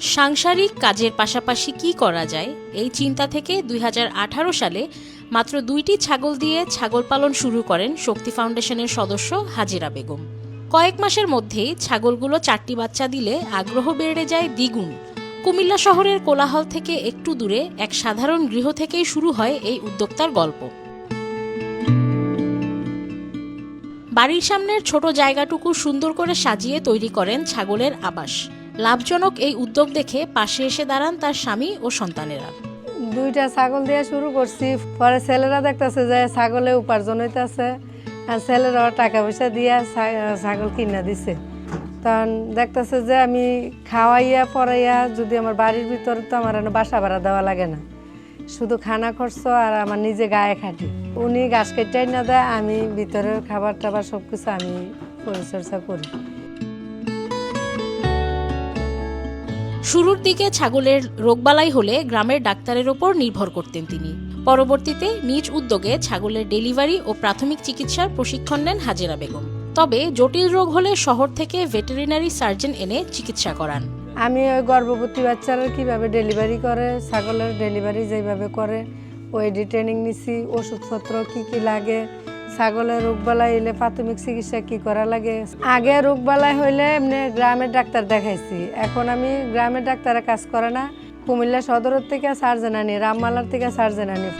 সাংসারিক কাজের পাশাপাশি কি করা যায়? এই চিন্তা থেকে দুই হাজার আঠারো সালে মাত্র দুইটি ছাগল দিয়ে ছাগল পালন শুরু করেন শক্তি ফাউন্ডেশনের সদস্য হাজিরা বেগম। কয়েক মাসের মধ্যেই ছাগলগুলো চারটি বাচ্চা দিলে আগ্রহ বেড়ে যায় দ্বিগুণ। কুমিল্লা শহরের কোলাহল থেকে একটু দূরে এক সাধারণ গৃহ থেকেই শুরু হয় এই উদ্যোক্তার গল্প। বাড়ির সামনের ছোট জায়গাটুকু সুন্দর করে সাজিয়ে তৈরি করেন ছাগলের আবাস। লাভজনক এই উদ্যোগ দেখে পাশে এসে দাঁড়ান তার স্বামী ও সন্তানেরা। দুইটা ছাগল দিয়ে শুরু করছি। পরে ছেলেরা দেখতেছে যে ছাগলে উপার্জন হইতেছে। আর ছেলেরা টাকা পয়সা দিয়ে ছাগল কিনা দিছে। তখন দেখতেছে যে আমি খাওয়াইয়া, পড়াইয়া যদি আমার বাড়ির ভিতরে তো আমার বাসা ভাড়া দেওয়া লাগে না। শুধু খানা খরচ আর আমার নিজে গায়ে খাটি। উনি গাছ কেটাই না দেয়, আমি ভিতরের খাবার টাবার সব কিছু আমি পরিচর্যা করি। শুরুর দিকে ছাগলের রোগবালাই হলে গ্রামের ডাক্তারের ওপর নির্ভর করতেন তিনি। পরবর্তীতে নিজ উদ্যোগে ছাগলের ডেলিভারি ও প্রাথমিক চিকিৎসার প্রশিক্ষণ নেন হাজেরা বেগম। তবে জটিল রোগ হলে শহর থেকে ভেটেরিনারি সার্জন এনে চিকিৎসা করান। আমি ওই গর্ভবতী বাচ্চারা কীভাবে ডেলিভারি করে, ছাগলের ডেলিভারি যেভাবে করে ওইডি ট্রেনিং নিছি, ওষুধপত্র কি কি লাগে ছাগলের রোগবালাই হইলে প্রাথমিক চিকিৎসা কি করা লাগে? আগে রোগবালাই হইলে এমনি গ্রামের ডাক্তার দেখাইছি। এখন আমি গ্রামের ডাক্তারে কাজ করে না। কুমিল্লা সদরের থেকে সার্জেন আনি রামমালার থেকে সার্জেন আনি।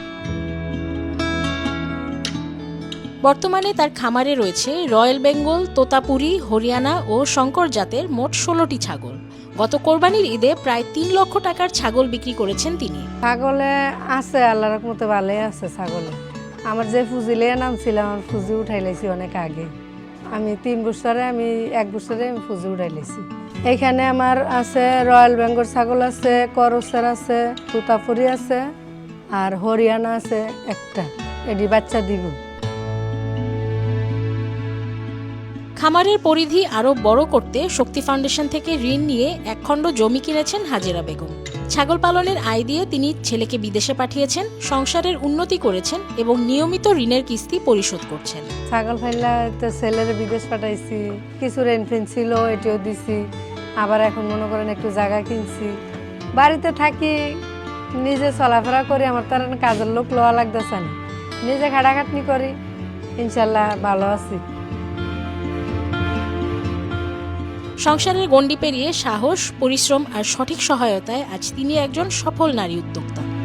বর্তমানে তার খামারে রয়েছে রয়্যাল বেঙ্গল তোতাপুরি হরিয়ানা ও শঙ্কর জাতের মোট ষোলোটি ছাগল। গত কোরবানির ঈদে প্রায় তিন লক্ষ টাকার ছাগল বিক্রি করেছেন তিনি। ছাগলে আছে আল্লাহ রকমতে ভালোই আছে ছাগলে। আমার যে ফুজিলে নাম ছিল আমার ফুজি উঠাই লাইছি অনেক আগে। আমি তিন বছরে, আমি এক বছরে আমি ফুজি উঠাই লাইছি। এখানে আমার আছে রয়্যাল বেঙ্গল ছাগল আছে, করসের আছে, তুতাপুরি আছে, আর হরিয়ানা আছে একটা। এটি বাচ্চা দিব। খামারের পরিধি আরও বড় করতে শক্তি ফাউন্ডেশন থেকে ঋণ নিয়ে একখণ্ড জমি কিনেছেন হাজিরা বেগম। ছাগল পালনের আয় দিয়ে তিনি ছেলেকে বিদেশে পাঠিয়েছেন, সংসারের উন্নতি করেছেন এবং নিয়মিত ঋণের কিস্তি পরিশোধ করছেন। ছাগল ফাইলা তো ছেলের বিদেশ পাঠাইছি, কিছু রেনফেন ছিল, এটিও দিছি, আবার এখন মনে করেন একটু জায়গা কিনছি। বাড়িতে থাকি, নিজে চলাফেরা করি, আমার তার কাজের লোক লওয়া লাগতেছে না। নিজে খাটাখাটনি করি, ইনশাল্লাহ ভালো আছি। সংসারের গণ্ডি পেরিয়ে সাহস পরিশ্রম আর সঠিক সহায়তায় আজ তিনি একজন সফল নারী উদ্যোক্তা।